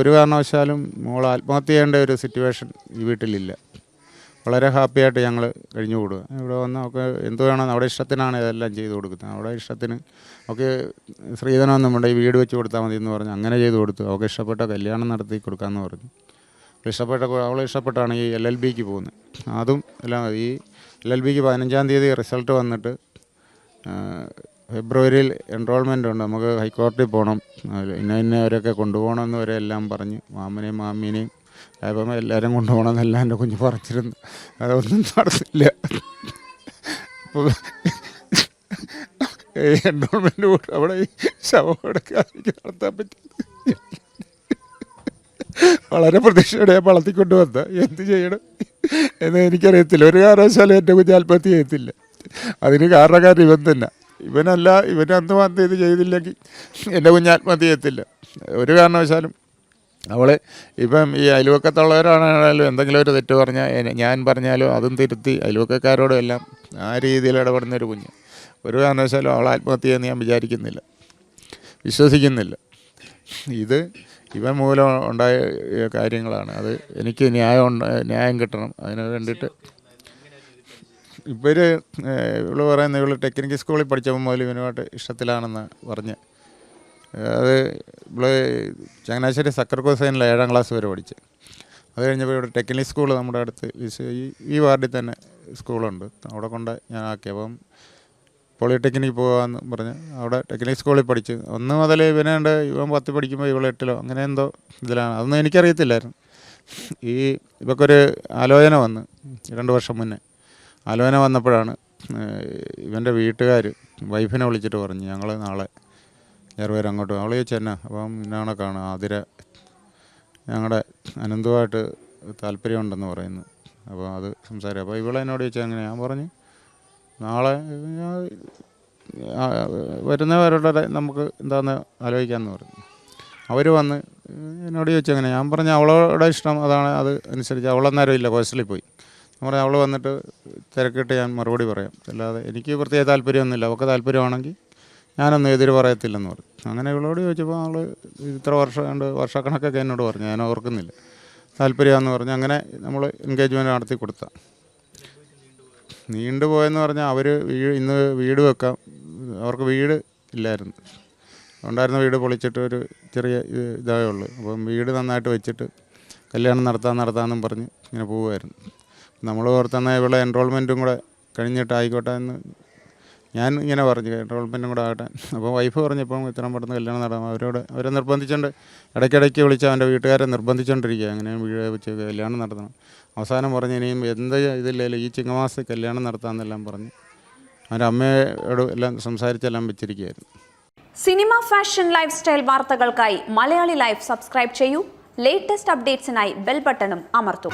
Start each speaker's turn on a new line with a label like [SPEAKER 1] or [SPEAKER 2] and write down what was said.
[SPEAKER 1] ഒരു കാരണവശാലും മോൾ ആത്മഹത്യ ചെയ്യേണ്ട ഒരു സിറ്റുവേഷൻ ഈ വീട്ടിലില്ല. വളരെ ഹാപ്പിയായിട്ട് ഞങ്ങൾ കഴിഞ്ഞു കൂടുക. ഇവിടെ വന്ന് ഒക്കെ എന്ത് വേണം അവിടെ ഇഷ്ടത്തിനാണ് ഇതെല്ലാം ചെയ്തു കൊടുക്കുന്നത്. അവിടെ ഇഷ്ടത്തിന് ഒക്കെ ശ്രീധനം നമ്മുടെ ഈ വീട് വെച്ച് കൊടുത്താൽ മതി എന്ന് പറഞ്ഞ് അങ്ങനെ ചെയ്തു കൊടുത്തു. അവൾക്ക് ഇഷ്ടപ്പെട്ട കല്യാണം നടത്തി കൊടുക്കാമെന്ന് പറഞ്ഞു. ഇഷ്ടപ്പെട്ട അവൾ ഇഷ്ടപ്പെട്ടാണ് ഈ എൽ എൽ ബിക്ക് പോകുന്നത്. അതും എല്ലാം ഈ എൽ എൽ ബിക്ക് പതിനഞ്ചാം തീയതി റിസൾട്ട് വന്നിട്ട് ഫെബ്രുവരിയിൽ എൻറോൾമെന്റ് ഉണ്ട്. നമുക്ക് ഹൈക്കോടതിയിൽ പോകണം ഇന്ന ഇന്നവരൊക്കെ കൊണ്ടുപോകണം വരെ എല്ലാം പറഞ്ഞ് മാമനെയും മാമീനെയും അപ്പം എല്ലാവരും കൊണ്ടുപോകണം എന്നെല്ലാം എന്റെ കുഞ്ഞ് പറഞ്ഞിരുന്നു അതൊന്നും നടന്നില്ല. അപ്പോൾ എൻറോൾമെന്റ് കൂടെ അവിടെ ശവം എടുക്കാതെ നടത്താൻ പറ്റില്ല. വളരെ പ്രതീക്ഷയോടെ ഞാൻ വളർത്തിക്കൊണ്ട് വന്ന എന്ത് ചെയ്യണം എന്ന് എനിക്കറിയത്തില്ല. ഒരു കാരണവശാലും എന്റെ കുഞ്ഞ് ആത്മഹത്യ ചെയ്യത്തില്ല. അതിന് കാരണക്കാരൻ ഇവൻ തന്നെ. ഇവനല്ല ഇവൻ ആത്മഹത്യ ഇത് ചെയ്തില്ലെങ്കിൽ എന്റെ കുഞ്ഞ് ആത്മഹത്യ ചെയ്യത്തില്ല. ഒരു കാരണവശാലും അവൾ ഇപ്പം ഈ അയൽവക്കത്തുള്ളവരാണെങ്കിലും എന്തെങ്കിലും ഒരു തെറ്റ് പറഞ്ഞാൽ ഞാൻ പറഞ്ഞാലും അതും തിരുത്തി അയൽവക്കക്കാരോടും എല്ലാം ആ രീതിയിൽ ഇടപെടുന്നൊരു കുഞ്ഞ്. ഒരു കാരണവശാലും അവൾ ആത്മഹത്യ എന്ന് ഞാൻ വിചാരിക്കുന്നില്ല. വിശ്വസിക്കുന്നില്ല. ഇത് ഇവൻ മൂലം ഉണ്ടായ കാര്യങ്ങളാണ്. അത് എനിക്ക് ന്യായം ന്യായം കിട്ടണം. അതിന് വേണ്ടിയിട്ട് ഇവർ ഇവൾ പറയുന്നത് ഇവൾ ടെക്നിക്കൽ സ്കൂളിൽ പഠിച്ചപ്പോൾ മുതൽ ഇവനുമായിട്ട് ഇഷ്ടത്തിലാണെന്ന് പറഞ്ഞ്. അത് ഇവൾ ചങ്ങനാശ്ശേരി സക്കർ ഹുസൈനിൽ ഏഴാം ക്ലാസ് വരെ പഠിച്ച്. അത് കഴിഞ്ഞപ്പോൾ ഇവിടെ ടെക്നിക്കൽ സ്കൂൾ നമ്മുടെ അടുത്ത് ഈ- ഈ ഈ വാർഡിൽ തന്നെ സ്കൂളുണ്ട് അവിടെ കൊണ്ട് ഞാൻ ആക്കി. അപ്പം പോളിടെക്നിക്ക് പോകാമെന്ന് പറഞ്ഞ് അവിടെ ടെക്നിക്കൽ സ്കൂളിൽ പഠിച്ച്. ഒന്ന് മുതൽ ഇവനുണ്ട് ഇവൻ പത്ത് പഠിക്കുമ്പോൾ ഇവൾ എട്ടിലോ അങ്ങനെ എന്തോ ഇതിലാണ്. അതൊന്നും എനിക്കറിയത്തില്ലായിരുന്നു. ഈ ഇവക്കൊരു ആലോചന വന്ന് രണ്ട് വർഷം മുന്നേ. ആലോചന വന്നപ്പോഴാണ് ഇവന്റെ വീട്ടുകാർ വൈഫിനെ വിളിച്ചിട്ട് പറഞ്ഞു ഞങ്ങൾ നാളെ ചെറുപേർ അങ്ങോട്ട് അവൾ ചെന്ന അപ്പം ഇന്നാണെ കാണുക ആതിര ഞങ്ങളുടെ അനന്തമായിട്ട് താല്പര്യമുണ്ടെന്ന് പറയുന്നു. അപ്പോൾ അത് സംസാരം അപ്പോൾ ഇവളെ എന്നോട് ചോദിച്ചാൽ അങ്ങനെ ഞാൻ പറഞ്ഞു നാളെ വരുന്നവരുടെ നമുക്ക് എന്താണെന്ന് ആലോചിക്കാമെന്ന് പറഞ്ഞു. അവർ വന്ന് എന്നോട് ചോദിച്ചാൽ അങ്ങനെ ഞാൻ പറഞ്ഞു അവളോടെ ഇഷ്ടം അതാണ് അത് അനുസരിച്ച് അവളന്നേരം ഇല്ല ഹോസ്റ്റലിൽ പോയി. പറഞ്ഞു അവൾ വന്നിട്ട് തിരക്കിട്ട് ഞാൻ മറുപടി പറയാം. അല്ലാതെ എനിക്ക് പ്രത്യേക താല്പര്യമൊന്നുമില്ല. അവൾക്ക് താല്പര്യമാണെങ്കിൽ ഞാനൊന്നും എതിര് പറയത്തില്ലെന്ന് പറഞ്ഞു അങ്ങനെ ഇവളോട് ചോദിച്ചപ്പോൾ അവൾ ഇത്ര വർഷം രണ്ട് വർഷക്കണക്കൊക്കെ എന്നോട് പറഞ്ഞു. ഞാൻ ഓർക്കുന്നില്ല. താല്പര്യമാണെന്ന് പറഞ്ഞു. അങ്ങനെ നമ്മൾ എൻഗേജ്മെന്റ് നടത്തി കൊടുത്ത. നീണ്ടുപോയെന്ന് പറഞ്ഞാൽ അവർ വീട് ഇന്ന് വീട് വെക്കാം. അവർക്ക് വീട് ഇല്ലായിരുന്നു. ഉണ്ടായിരുന്ന വീട് പൊളിച്ചിട്ട് ഒരു ചെറിയ ഇതായുള്ളൂ. അപ്പം വീട് നന്നായിട്ട് വെച്ചിട്ട് കല്യാണം നടത്താൻ നടത്താമെന്നും പറഞ്ഞ് ഇങ്ങനെ പോവുമായിരുന്നു നമ്മൾ ഓർത്തെന്നാൽ ഇവിടെ എൻറോൾമെന്റും കൂടെ കഴിഞ്ഞിട്ട് ആയിക്കോട്ടെ എന്ന് ഞാൻ ഇങ്ങനെ പറഞ്ഞു എൻറോൾമെന്റും കൂടെ ആകട്ടെ. അപ്പോൾ വൈഫ് പറഞ്ഞപ്പം ഇത്രയും പെട്ടെന്ന് കല്യാണം നടന്നു. അവരോട് അവരെ നിർബന്ധിച്ചുകൊണ്ട് ഇടയ്ക്കിടയ്ക്ക് വിളിച്ച് അവന്റെ വീട്ടുകാരെ നിർബന്ധിച്ചുകൊണ്ടിരിക്കുക അങ്ങനെ വീട് വെച്ച് കല്യാണം നടത്തണം. അവസാനം പറഞ്ഞ് ഇനിയും എന്ത് ഇതില്ലല്ലോ ഈ ചിങ്ങമാസ കല്യാണം നടത്താമെന്നെല്ലാം പറഞ്ഞു അവന്റെ അമ്മയോട് എല്ലാം സംസാരിച്ചെല്ലാം വെച്ചിരിക്കുകയായിരുന്നു.
[SPEAKER 2] സിനിമ ഫാഷൻ ലൈഫ് സ്റ്റൈൽ വാർത്തകൾക്കായി മലയാളി ലൈഫ് സബ്സ്ക്രൈബ് ചെയ്യൂ. ലേറ്റസ്റ്റ് അപ്ഡേറ്റ്സിനായി ബെൽ ബട്ടണും അമർത്തൂ.